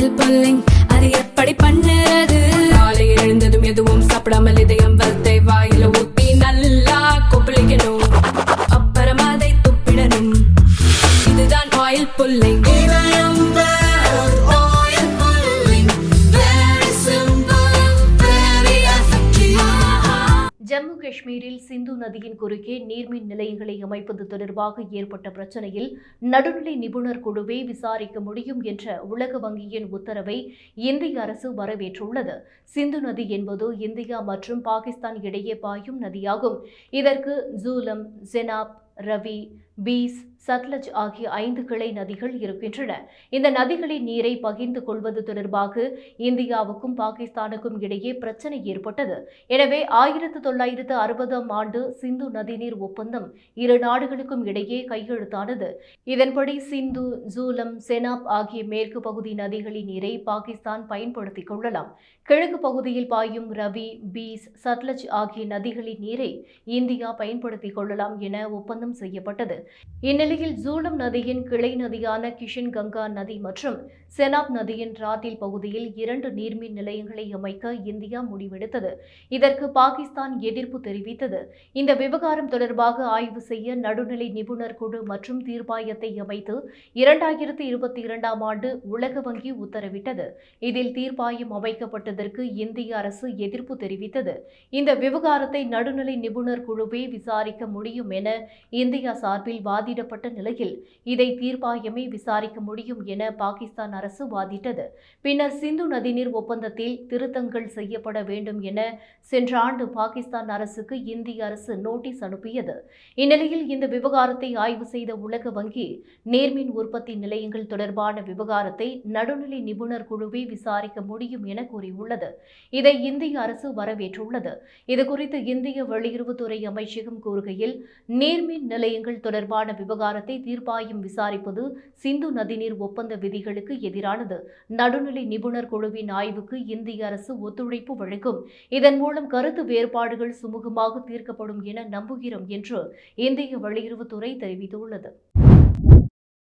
Style pulling. அது எப்படி பண்ணுறது? காலையில் எழுந்ததும் எதுவும் சாப்பிடாமல் காஷ்மீரில் சிந்து நதியின் குறுக்கே நீர்மின் நிலையங்களை அமைப்பது தொடர்பாக ஏற்பட்ட பிரச்சினையில் நடுநிலை நிபுணர் குழுவே விசாரிக்க முடியும் என்ற உலக வங்கியின் உத்தரவை இந்திய அரசு வரவேற்றுள்ளது. சிந்து நதி என்பது இந்தியா மற்றும் பாகிஸ்தான் இடையே பாயும் நதியாகும். இதற்கு ஜூலம் ஜெனாப் ரவி பீஸ் சட்லஜ் ஆகிய ஐந்து கிளை நதிகள் இருக்கின்றன. இந்த நதிகளின் நீரை பகிர்ந்து கொள்வது தொடர்பாக இந்தியாவுக்கும் பாகிஸ்தானுக்கும் இடையே பிரச்சனை ஏற்பட்டது. எனவே ஆயிரத்து தொள்ளாயிரத்து அறுபதாம் ஆண்டு சிந்து நதிநீர் ஒப்பந்தம் இரு நாடுகளுக்கும் இடையே கையெழுத்தானது. இதன்படி சிந்து ஜூலம் செனாப் ஆகிய மேற்கு பகுதி நதிகளின் நீரை பாகிஸ்தான் பயன்படுத்திக் கொள்ளலாம். கிழக்கு பகுதியில் பாயும் ரவி பீஸ் சட்லஜ் ஆகிய நதிகளின் நீரை இந்தியா பயன்படுத்திக் கொள்ளலாம் என ஒப்பந்தம் மாற்றம் செய்யப்பட்டது. இந்நிலையில் ஜூலம் நதியின் கிளை நதியான கிஷன் கங்கா நதி மற்றும் செனாப் நதியின் ராத்தில் பகுதியில் இரண்டு நீர்மின் நிலையங்களை அமைக்க இந்தியா முடிவெடுத்தது. இதற்கு பாகிஸ்தான் எதிர்ப்பு தெரிவித்தது. இந்த விவகாரம் தொடர்பாக ஆய்வு செய்ய நடுநிலை நிபுணர் குழு மற்றும் தீர்ப்பாயத்தை அமைத்து இரண்டாயிரத்தி இருபத்தி இரண்டாம் ஆண்டு உலக வங்கி உத்தரவிட்டது. இதில் தீர்ப்பாயம் அமைக்கப்பட்டதற்கு இந்திய அரசு எதிர்ப்பு தெரிவித்தது. இந்த விவகாரத்தை நடுநிலை நிபுணர் குழுவே விசாரிக்க முடியும் என இந்தியா சார்பில் வாதிடப்பட்ட நிலையில் இதை தீர்ப்பாயமே விசாரிக்க முடியும் என பாகிஸ்தான் அரசு வாதிட்டது. பின்னர் சிந்து நதிநீர் ஒப்பந்தத்தில் திருத்தங்கள் செய்யப்பட வேண்டும் என சென்ற ஆண்டு பாகிஸ்தான் அரசுக்கு இந்திய அரசு நோட்டீஸ் அனுப்பியது. இந்நிலையில் இந்த விவகாரத்தை ஆய்வு செய்த உலக வங்கி நேர்மின் உற்பத்தி நிலையங்கள் தொடர்பான விவகாரத்தை நடுநிலை நிபுணர் குழுவே விசாரிக்க முடியும் என கூறியுள்ளது. இதை இந்திய அரசு வரவேற்றுள்ளது. இதுகுறித்து இந்திய வெளியுறவுத்துறை அமைச்சகம் கூறுகையில் நேர்மின் நிலையங்கள் தொடர்பான விவகாரத்தை தீர்ப்பாயம் விசாரிப்பது சிந்து நதிநீர் ஒப்பந்த விதிகளுக்கு எதிரானது. நடுநிலை நிபுணர் குழுவின் ஆய்வுக்கு இந்திய அரசு ஒத்துழைப்பு வழங்கும். இதன் மூலம் கருத்து வேறுபாடுகள் சுமூகமாக தீர்க்கப்படும் என நம்புகிறோம் என்று இந்திய வெளியுறவுத்துறை தெரிவித்துள்ளது.